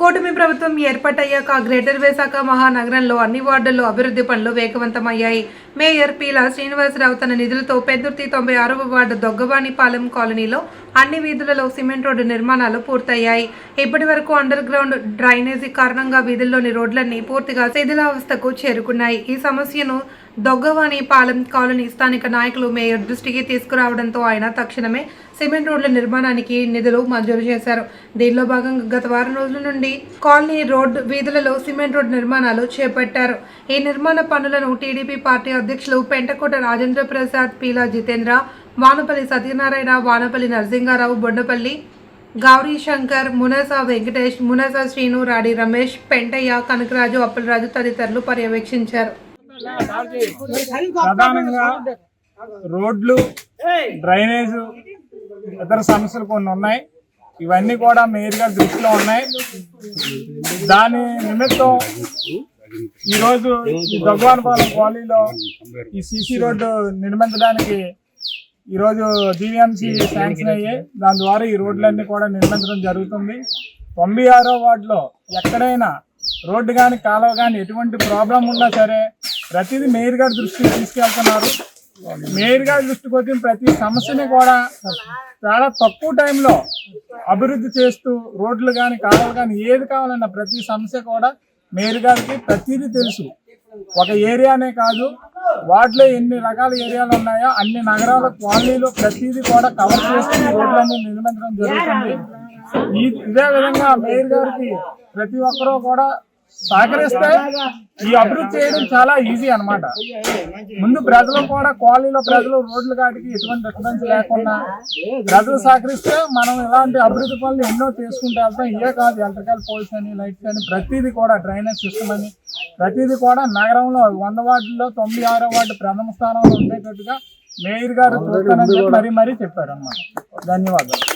కూటమి ప్రభుత్వం ఏర్పాటయ్యాక గ్రేటర్ విశాఖ మహానగరంలో అన్ని వార్డుల్లో అభివృద్ధి పనులు వేగవంతమయ్యాయి. మేయర్ పీలా శ్రీనివాసరావు తన నిధులతో పెద్దుర్తి తొంభై ఆరవ వార్డు దొగ్గవాణిపాలెం కాలనీలో అన్ని వీధులలో సిమెంట్ రోడ్డు నిర్మాణాలు పూర్తయ్యాయి. ఇప్పటి వరకు అండర్ గ్రౌండ్ డ్రైనేజీ కారణంగా వీధుల్లోని రోడ్లన్నీ పూర్తిగా శిథిలావస్థకు చేరుకున్నాయి. ఈ సమస్యను దొగ్గవాణిపాలెం కాలనీ స్థానిక నాయకులు మేయర్ దృష్టికి తీసుకురావడంతో ఆయన తక్షణమే సిమెంట్ రోడ్ల నిర్మాణానికి నిధులు మంజూరు చేశారు. దీనిలో భాగంగా గత వారం రోజుల నుండి కాలనీ రోడ్ వీధులలో సిమెంట్ రోడ్ నిర్మాణాలు చేపట్టారు. ఈ నిర్మాణ పనులను టీడీపీ పార్టీ అధ్యక్షులు పెంటకోట రాజేంద్ర ప్రసాద్ పీలా జితేంద్ర వానపల్లి సత్యనారాయణ వానపల్లి నరసింహారావు బొండపల్లి గౌరీ శంకర్ మునస వెంకటేష్ మునసా శ్రీను రాడి రమేష్ పెంటయ్య కనకరాజు అప్పలరాజు తదితరులు పర్యవేక్షించారు. ప్రధానంగా రోడ్లు డ్రైనేజ్ ఇతర సమస్యలు కొన్ని ఉన్నాయి. ఇవన్నీ కూడా మెయిన్గా దృష్టిలో ఉన్నాయి. దాని నిమిత్తం ఈరోజు ఈ కాలనీలో ఈ సీసీ రోడ్డు నిర్మించడానికి ఈరోజు జీవీఎంసీ శాంక్షన్ అయ్యాయి దాని ద్వారా ఈ రోడ్లన్నీ కూడా నిర్మించడం జరుగుతుంది. తొంభై ఆరో వార్డులో ఎక్కడైనా రోడ్డు కానీ కాలువ కానీ ఎటువంటి ప్రాబ్లం ఉన్నా సరే ప్రతిదీ మేయర్ గారి దృష్టికి తీసుకెళ్తున్నారు. మేయర్ గారి దృష్టికి వచ్చిన ప్రతి సమస్యని కూడా చాలా తక్కువ టైంలో అభివృద్ధి చేస్తూ రోడ్లు కానీ కాలువలు కానీ ఏది కావాలన్నా ప్రతి సమస్య కూడా మేయర్ గారికి ప్రతిదీ తెలుసు. ఒక ఏరియానే కాదు వాటిలో ఎన్ని రకాల ఏరియాలు ఉన్నాయో అన్ని నగరాల కాలనీలు ప్రతిదీ కూడా కవర్ చేస్తూ రోడ్లన్నీ నిర్మించడం జరుగుతుంది. ఈ ఇదే విధంగా మేయర్ గారికి ప్రతి ఒక్కరూ కూడా సహకరిస్తే ఈ అభివృద్ధి చేయడం చాలా ఈజీ అన్నమాట. ముందు ప్రజలు కూడా కాలనీలో ప్రజలు రోడ్ల కాటికి ఎటువంటి డిఫరెన్స్ లేకుండా ప్రజలు సహకరిస్తే మనం ఇలాంటి అభివృద్ధి పనులు ఎన్నో చేసుకుంటూ వెళ్తాం. ఇవే కాదు ఎలక్ట్రికల్ పోల్స్ అని లైట్స్ అని ప్రతిదీ కూడా డ్రైనేజ్ సిస్టమ్ అని. ప్రతిదీ కూడా నగరంలో వంద వార్డుల్లో తొమ్మిది ఆరో వార్డు ప్రథమ స్థానంలో ఉండేటట్టుగా మేయర్ గారు చూస్తానని మరీ మరీ చెప్పారు అన్నమాట ధన్యవాదాలు.